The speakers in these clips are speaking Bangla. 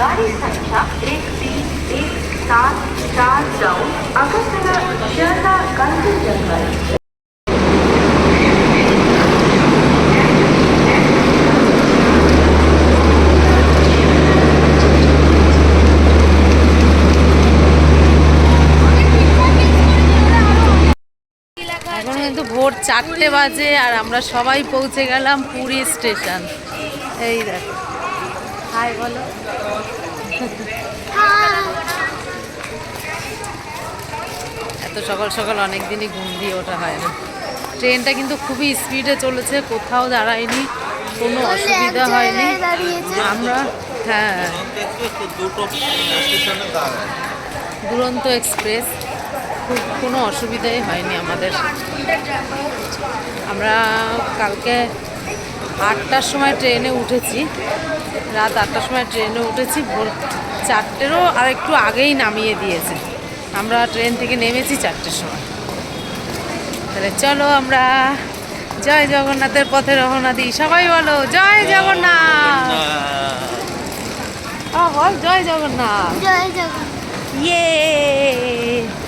गाड़ी संख्या एक तीन एक सात चार जाऊन अगरतला शारदा गांधी जंगल এখন কিন্তু ভোর চারটে বাজে আর আমরা সবাই পৌঁছে গেলাম পুরী স্টেশন এই দেখো হাই বলো এত সকাল সকাল অনেক দিনই ঘুম দিয়ে ওঠা হয় না। ট্রেনটা কিন্তু খুবই স্পিডে চলেছে কোথাও দাঁড়ায়নি কোনো অসুবিধা হয়নি। আমরা হ্যাঁ। দুটো দুরন্ত এক্সপ্রেস খুব কোনো অসুবিধাই হয়নি আমাদের। আমরা কালকে আটটার সময় ট্রেনে উঠেছি রাত আটটার সময় ট্রেনে উঠেছি ভোর চারটেরও আর একটু আগেই নামিয়ে দিয়েছে। আমরা ট্রেন থেকে নেমেছি চারটের সময়। তাহলে চলো আমরা জয় জগন্নাথের পথে রহনা দিই। সবাই বলো জয় জগন্নাথ। বল জয় জগন্নাথ। জয় জগন্নাথ। ইয়ে।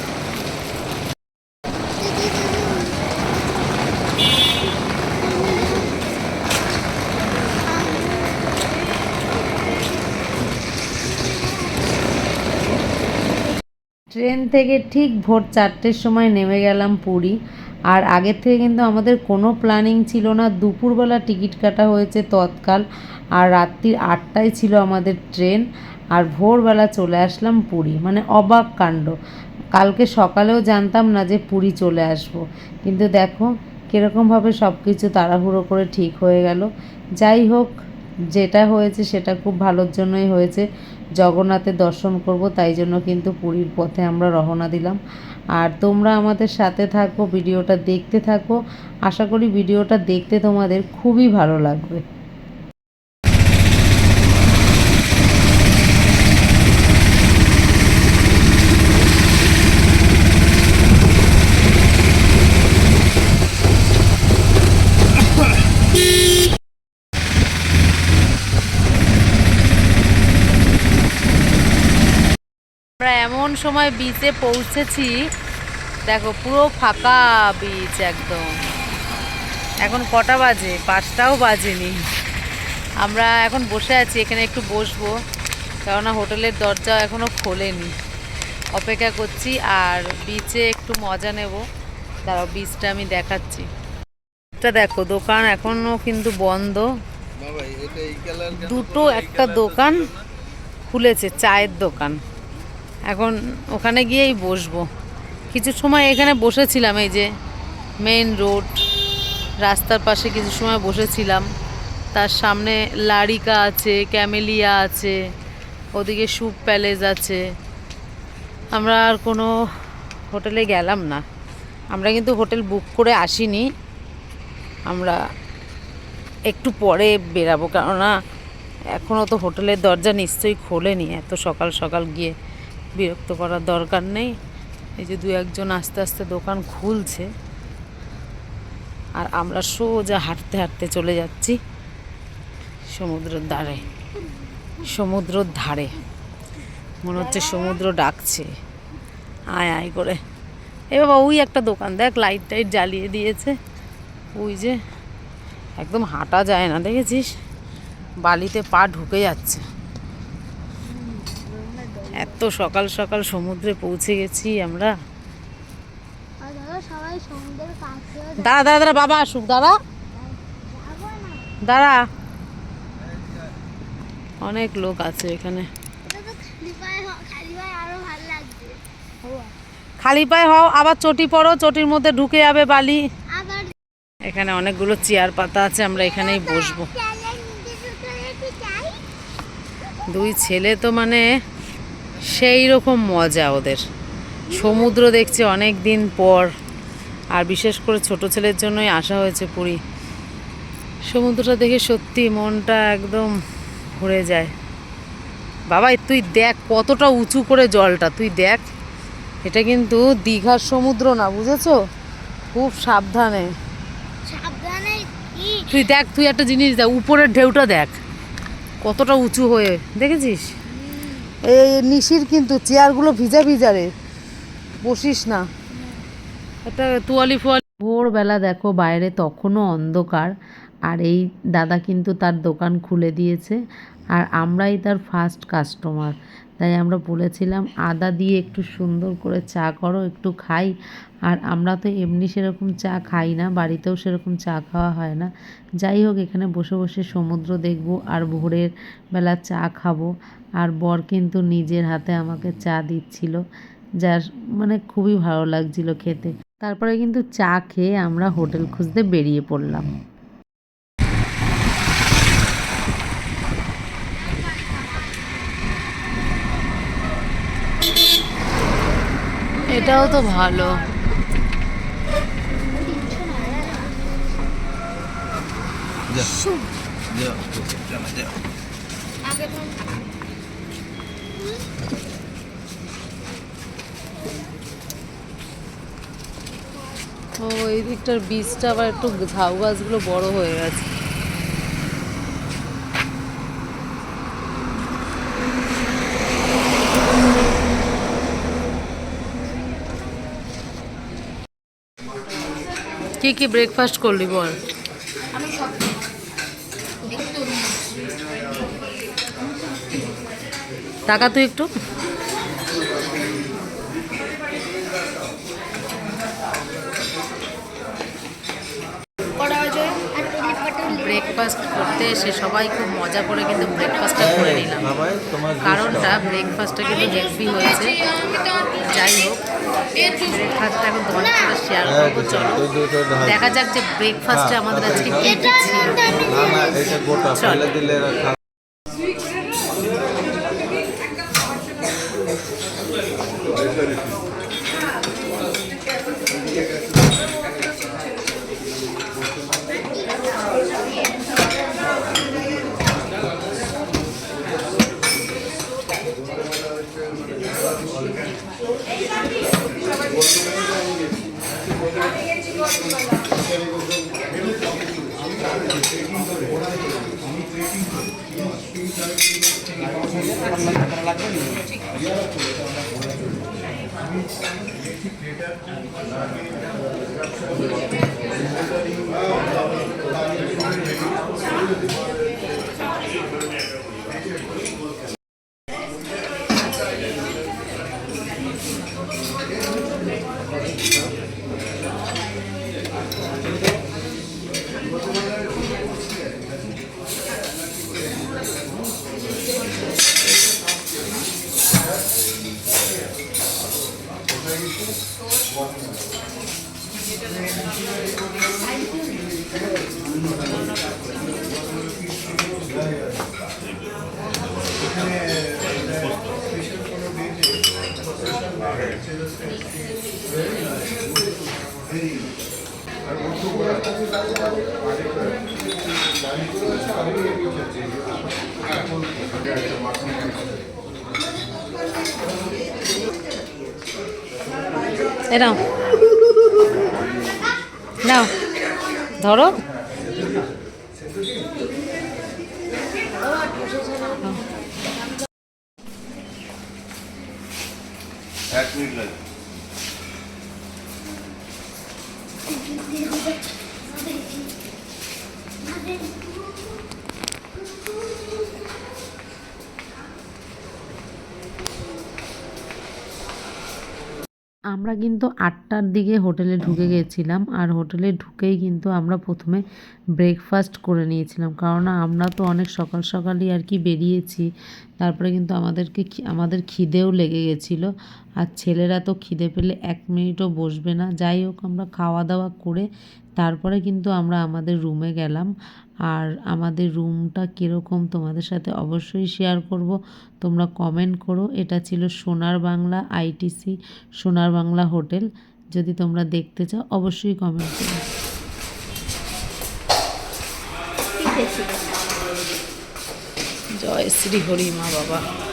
ট্রেন থেকে ঠিক ভোর চারটের সময় নেমে গেলাম পুরী। আর আগের থেকে কিন্তু আমাদের কোনো প্ল্যানিং ছিল না। দুপুরবেলা টিকিট কাটা হয়েছে তৎকাল, আর রাত্রির আটটায় ছিল আমাদের ট্রেন। আর ভোরবেলা চলে আসলাম পুরী। মানে অবাক কাণ্ড। কালকে সকালেও জানতাম না যে পুরী চলে আসব। কিন্তু দেখো, কীরকমভাবে সব কিছু তাড়াহুড়ো করে ঠিক হয়ে গেল। যাই হোক যেটা হয়েছে সেটা খুব ভালোর জন্যই হয়েছে। জগন্নাথের দর্শন করব, তাই জন্য কিন্তু পুরীর পথে আমরা রওনা দিলাম। আর তোমরা আমাদের সাথে থাকো, ভিডিওটা দেখতে থাকো। আশা করি ভিডিওটা দেখতে তোমাদের খুবই ভালো লাগবে আমরা এমন সময় বিচে পৌঁছেছি। দেখো পুরো ফাঁকা বিচ একদম। এখন কটা বাজে? পাঁচটাও বাজেনি। আমরা এখন বসে আছি এখানে একটু বসবো। কেননা হোটেলের দরজা এখনও খোলেনি। অপেক্ষা করছি আর বিচে একটু মজা নেব। দাঁড়াও বিচটা আমি দেখাচ্ছি। এটা দেখো দোকান এখনও কিন্তু বন্ধ। দুটো একটা দোকান খুলেছে চায়ের দোকান। এখন ওখানে গিয়েই বসবো। কিছু সময় এখানে বসেছিলাম, এই যে মেইন রোড রাস্তার পাশে কিছু সময় বসেছিলাম। তার সামনে লারিকা আছে, ক্যামেলিয়া আছে, ওদিকে সুপ প্যালেস আছে। আমরা আর কোনো হোটেলে গেলাম না। আমরা কিন্তু হোটেল বুক করে আসিনি। আমরা একটু পরে বেরাবো, কেননা এখনও তো হোটেলের দরজা নিশ্চয়ই খোলেনি, এত সকাল সকাল গিয়ে। বিরক্ত করার দরকার নেই। এই যে দু একজন আস্তে আস্তে দোকান খুলছে। আর আমরা সোজা হাঁটতে হাঁটতে চলে যাচ্ছি সমুদ্রের ধারে। সমুদ্রর ধারে। মনে হচ্ছে সমুদ্র ডাকছে। আয় আয় করে। এ বাবা, ওই একটা দোকান দেখ লাইট টাইট জ্বালিয়ে দিয়েছে। ওই যে একদম হাঁটা যায় না, দেখেছিস? বালিতে পা ঢুকে যাচ্ছে। এত সকাল সকাল সমুদ্রে পৌঁছে গেছি আমরা। দাঁড়া দাঁড়া দাঁড়া বাবা আসুক দাঁড়া। দাঁড়া। অনেক লোক আছে এখানে। খালি পায়ে হও আবার চটি পড়ো চটির মধ্যে ঢুকে যাবে বালি। এখানে অনেকগুলো চেয়ার পাতা আছে আমরা এখানেই বসবো। দুই ছেলে তো মানে সেই রকম মজা ওদের। সমুদ্র দেখছে অনেক দিন পর। আর বিশেষ করে ছোট ছেলের জন্যই আসা হয়েছে পুরী। সমুদ্রটা দেখে সত্যি মনটা একদম ভরে যায়। বাবা তুই দেখ কতটা উঁচু করে জলটা। তুই দেখ এটা কিন্তু দীঘার সমুদ্র না বুঝেছ? খুব সাবধানে। সাবধানে তুই দেখ তুই একটা জিনিস দেখ উপরের ঢেউটা দেখ। কতটা উঁচু হয়ে দেখেছিস? এই নিশির কিন্তু চেয়ারগুলো ভিজা ভিজা রে। বসিস না। এটা তোয়ালি ফোয়ালি। ভোরবেলা দেখো বাইরে তখনও অন্ধকার, আর এই দাদা কিন্তু তার দোকান খুলে দিয়েছে, আর আমরাই তার ফার্স্ট কাস্টমার তাই আমরা বলেছিলাম, আদা দিয়ে একটু সুন্দর করে চা করো, একটু খাই। আর আমরা তো এমনি সেরকম চা খাই না, বাড়িতেও সেরকম চা খাওয়া হয় না। যাই হোক, এখানে বসে বসে সমুদ্র দেখব আর ভোরের বেলা চা খাব। আর বর কিন্তু নিজের হাতে আমাকে চা দিচ্ছিল, যার মানে খুবই ভালো লাগছিল খেতে। তারপরে কিন্তু চা খেয়ে আমরা হোটেল খুঁজতে বেরিয়ে পড়লাম। এটাও তো ভালো। তো ও এই দিকটার বীজটা আবার একটু ঝাউ গাছগুলো বড় হয়ে গেছে। কি কি ব্রেকফাস্ট করলি বল? টাকা তুই একটু। ব্রেকফাস্ট করতে এসে সবাই খুব মজা করে কিন্তু ব্রেকফাস্টটা করে নিলাম। বাবাই তোমার কারণটা ব্রেকফাস্টটা কিন্তু হেলদি হয়েছে। যাই হোক। সাথে শেয়ার করব চলো দুটো ঢাল। দেখা যাক যে ব্রেকফাস্টে আমাদের আজকে কি কি ছিল না না এটা গোটা চল। ফেলে দিলে এরা খা- এ নাও। ধরো। এক মিনিট লাগে আমরা কিন্তু আটটার দিকে হোটেলে ঢুকে গেছিলাম আর হোটেলে ঢুকেই কিন্তু আমরা প্রথমে ব্রেকফাস্ট করে নিয়েছিলাম। কারণ আমরা তো অনেক সকাল সকালই আর কি বেরিয়েছি তারপরে কিন্তু আমাদেরকে আমাদের খিদেও লেগে গেছিল। আর ছেলেরা তো খিদে পেলে এক মিনিটও বসবে না। যাই হোক আমরা খাওয়া দাওয়া করে তারপরে কিন্তু আমরা আমাদের রুমে গেলাম। আর আমাদের রুমটা কীরকম তোমাদের সাথে অবশ্যই শেয়ার করব। তোমরা কমেন্ট করো। এটা ছিল সোনার বাংলা আইটিসি সোনার বাংলা হোটেল। যদি তোমরা দেখতে চাও, অবশ্যই কমেন্ট করো। জয় শ্রী হরি মা বাবা।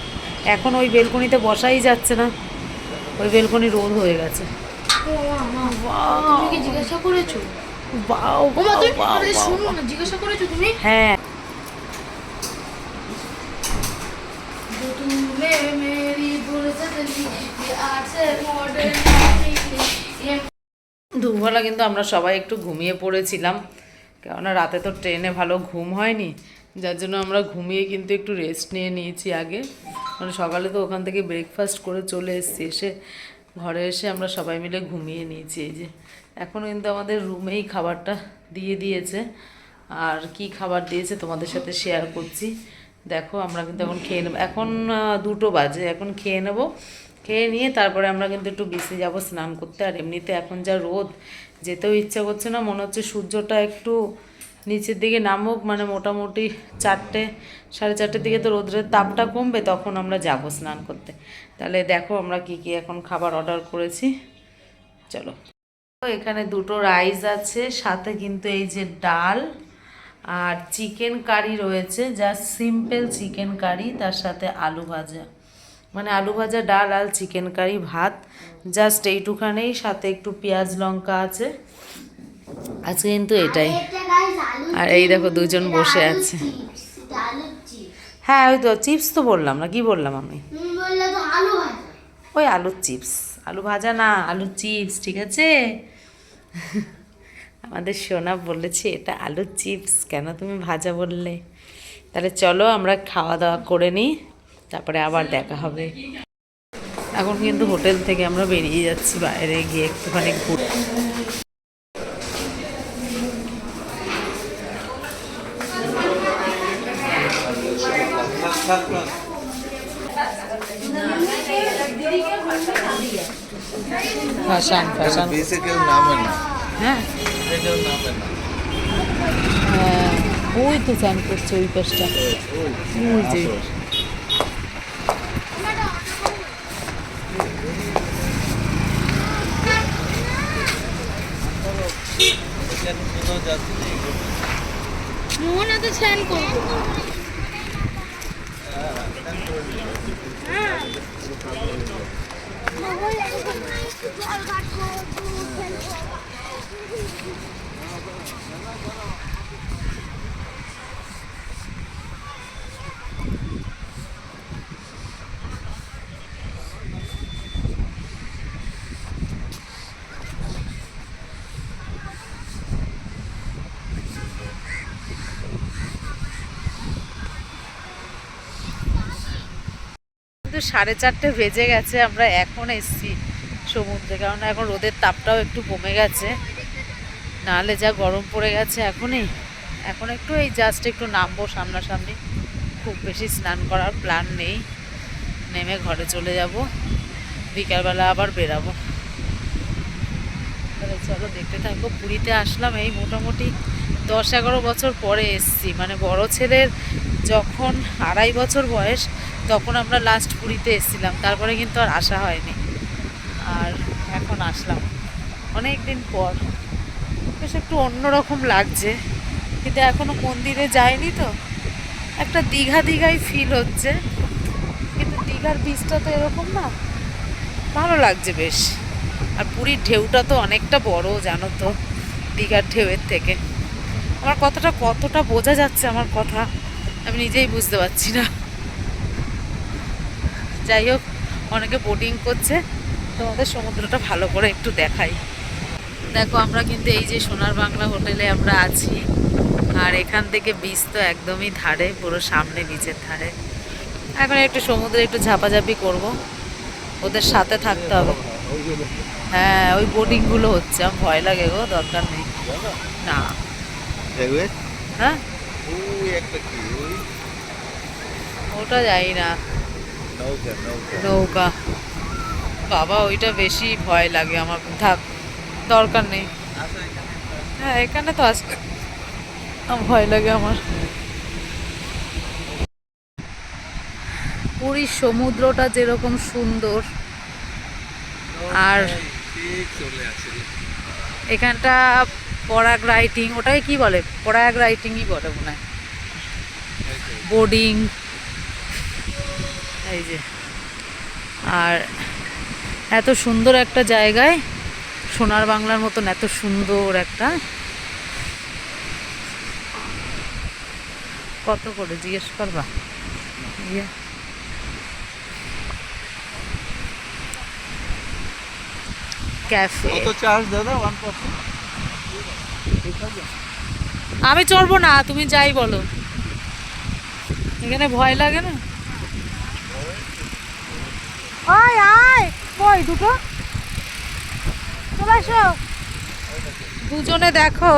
এখন ওই বেলকনিতে বসাই যাচ্ছে না। ওই বেলকনি রোদ হয়ে গেছে। জিজ্ঞাসা হ্যাঁ। কিন্তু আমরা সবাই একটু ঘুমিয়ে পড়েছিলাম। কেননা রাতে তো ট্রেনে ভালো ঘুম হয়নি। যার জন্য আমরা ঘুমিয়ে কিন্তু একটু রেস্ট নিয়ে নিয়েছি আগে। মানে সকালে তো ওখান থেকে ব্রেকফাস্ট করে চলে এসেছি, এসে ঘরে এসে আমরা সবাই মিলে ঘুমিয়ে নিয়েছি এই যে। এখন কিন্তু আমাদের রুমেই খাবারটা দিয়ে দিয়েছে। আর কি খাবার দিয়েছে তোমাদের সাথে শেয়ার করছি। দেখো আমরা কিন্তু এখন খেয়ে নেব। এখন দুটো বাজে, এখন খেয়ে নেব। খেয়ে নিয়ে তারপরে আমরা কিন্তু একটু বেশি যাব স্নান করতে। আর এমনিতে এখন যা রোদ, যেতেও ইচ্ছা করছে না। মনে হচ্ছে সূর্যটা একটু নিচের দিকে নামুক মানে মোটামুটি চারটে, সাড়ে চারটের দিকে তো রোদ্রের তাপটা কমবে, তখন আমরা যাব স্নান করতে। তাহলে দেখো আমরা কি কি এখন খাবার অর্ডার করেছি। চলো। এখানে দুটো রাইস আছে, সাথে কিন্তু এই যে ডাল আর চিকেন কারি রয়েছে যা সিম্পল চিকেন কারি তার সাথে আলু ভাজা। মানে আলু ভাজা, ডাল আর চিকেন কারি ভাত জাস্ট এইটুখানেই, সাথে একটু পেঁয়াজ লঙ্কা আছে। আজকে কিন্তু এটাই। আর এই দেখো দুজন বসে আছে। হ্যাঁ ওই তো চিপস তো বললাম না, কি বললাম আমি? ওই আলুর চিপস। আলু ভাজা না, আলুর চিপস, ঠিক আছে? আমাদের সোনা বলেছে, এটা আলুর চিপস, কেন তুমি ভাজা বললে? তাহলে চলো আমরা খাওয়া দাওয়া করে নিই, তারপরে আবার দেখা হবে। এখন কিন্তু হোটেল থেকে আমরা বেরিয়ে যাচ্ছি, বাইরে গিয়ে একটুখানি ঘুর ফ্যাশন ফ্যাশন কেউ নামে না হ্যাঁ কেউ নামে না হ্যাঁ ওই তো চান করছে ওই পাশটা ওই যে মোহনা তো স্নান করতো কিন্তু সাড়ে চারটে বেজে গেছে, আমরা এখন এসছি সমুদ্রে কারণ এখন রোদের তাপটাও একটু কমে গেছে। নাহলে যা গরম পড়ে গেছে এখনই। এখন একটু এই জাস্ট একটু নামবো সামনাসামনি। খুব বেশি স্নান করার প্ল্যান নেই। নেমে ঘরে চলে যাব। বিকালবেলা আবার বেরাবো। তাহলে চলো দেখতে থাকব পুরীতে আসলাম এই মোটামুটি দশ এগারো বছর পরে এসছি। মানে বড় ছেলের যখন আড়াই বছর বয়স তখন আমরা লাস্ট পুরীতে এসেছিলাম, তারপরে কিন্তু আর আসা হয়নি। আর এখন আসলাম। অনেক দিন পর। বেশ একটু অন্যরকম লাগছে। কিন্তু এখনও মন্দিরে যায়নি তো। একটা দীঘা দীঘাই ফিল হচ্ছে। কিন্তু দীঘার বীজটা তো এরকম না। ভালো লাগছে বেশ। আর পুরীর ঢেউটা তো অনেকটা বড়, জানো তো, দীঘার ঢেউয়ের থেকে। আমার কথাটা কতটা বোঝা যাচ্ছে আমার কথা, আমি নিজেই বুঝতে পারছি না। যাই হোক অনেকে বোটিং করছে। তোমাদের সমুদ্রটা ভালো করে একটু দেখাই। দেখো আমরা কিন্তু এই যে সোনার বাংলা হোটেলে আমরা আছি। আর এখান থেকে বীজ তো একদমই ধারে পুরো সামনে নিচের ধারে। এখন একটু সমুদ্রে একটু ঝাপাঝাপি করব। ওদের সাথে থাকতে হবে। হ্যাঁ ওই বোটিংগুলো হচ্ছে। আমার ভয় লাগে গো দরকার নেই। না। হ্যাঁ? ওটা যাই না। নৌকা বাবা ওইটা বেশি ভয় লাগে আমার। থাক দরকার নেই। হ্যাঁ এখানে তো আছে ভয় লাগে আমার। পুরীর সমুদ্রটা যেরকম সুন্দর আর এখানটা পরাগ রাইটিং ওটাকে কি বলে? পরাগ রাইটিংই বলে মনে হয়। বোর্ডিং এই যে। আর এত সুন্দর একটা জায়গায় সোনার বাংলার মতন এত সুন্দর একটা। কত করে জিজ্ঞেস করবা? ইয়ে। ক্যাফে। কত চার্জ দাদা? আমি চড়বো না তুমি যাই বলো। এখানে ভয় লাগে না? আয় আয়। কই, দুটো? চলে আসো দুজনে দেখো।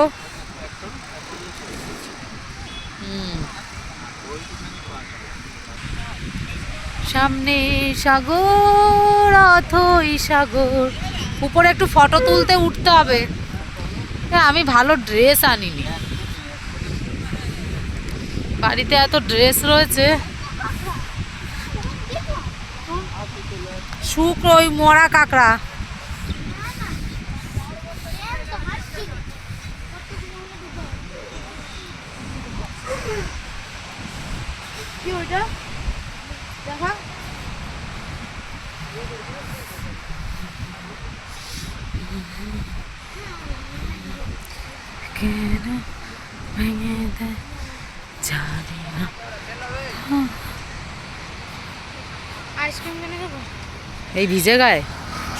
সামনে সাগর, অথই সাগর। উপরে একটু ফটো তুলতে উঠতে হবে। হ্যাঁ আমি ভালো ড্রেস আনিনি। বাড়িতে এত ড্রেস রয়েছে। শুক্র ওই মরা কাঁকড়া। কি ওইটা? দেখা। কেন ভেঙে দেয় জানি না। আইসক্রিম কিনে দেবো? এই ভিজে গায়ে?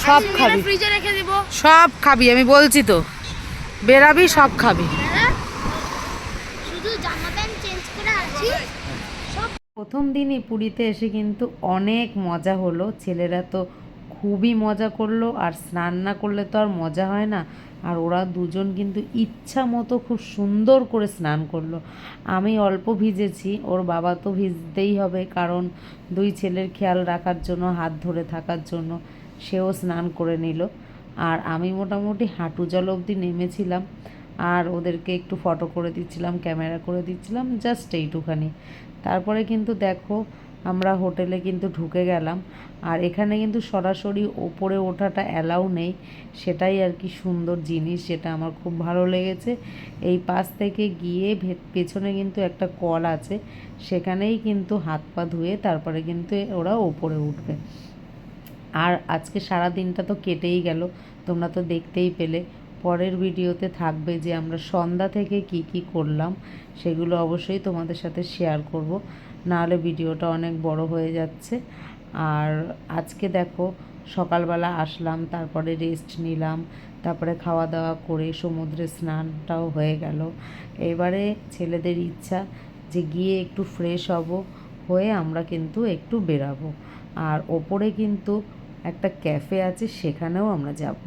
সব খাবি। ফ্রিজে রেখে দিব। সব খাবি আমি বলছি তো। বেরাবি সব খাবি। শুধু জামা প্যান্ট চেঞ্জ করে আসি প্রথম দিনই পুরীতে এসে কিন্তু অনেক মজা হলো। ছেলেরা তো খুবই মজা করল আর স্নান না করলে তো আর মজা হয় না। আর ওরা দুজন কিন্তু ইচ্ছা মতো খুব সুন্দর করে স্নান করল। আমি অল্প ভিজেছি, ওর বাবা তো ভিজতেই হবে, কারণ দুই ছেলের খেয়াল রাখার জন্য, হাত ধরে থাকার জন্য সেও স্নান করে নিল। আর আমি মোটামুটি হাঁটু জল অবধি নেমেছিলাম, আর ওদেরকে একটু ফটো করে দিচ্ছিলাম, ক্যামেরা করে দিচ্ছিলাম, জাস্ট এইটুখানি। তারপরে কিন্তু দেখো আমরা হোটেলে কিন্তু ঢুকে গেলাম। আর এখানে কিন্তু সরাসরি ওপরে ওঠাটা অ্যালাউ নেই। সেটাই আর কি সুন্দর জিনিস যেটা আমার খুব ভালো লেগেছে। এই পাশ থেকে গিয়ে পেছনে কিন্তু একটা কল আছে। সেখানেই কিন্তু হাত পা ধুয়ে তারপরে কিন্তু ওরা ওপরে উঠবে। আর আজকে সারা দিনটা তো কেটেই গেল, তোমরা তো দেখতেই পেলে। পরের ভিডিওতে থাকবে যে আমরা সন্ধ্যা থেকে কি কি করলাম, সেগুলো অবশ্যই তোমাদের সাথে শেয়ার করব। নাহলে ভিডিওটা অনেক বড় হয়ে যাচ্ছে। আর আজকে দেখো, সকালবেলা আসলাম, তারপরে রেস্ট নিলাম, তারপরে খাওয়া দাওয়া করে সমুদ্রে স্নানটাও হয়ে গেল। এবারে ছেলেদের ইচ্ছা যে গিয়ে একটু ফ্রেশ হব, হয়ে আমরা কিন্তু একটু বেরাবো। আর ওপরে কিন্তু একটা ক্যাফে আছে, সেখানেও আমরা যাব।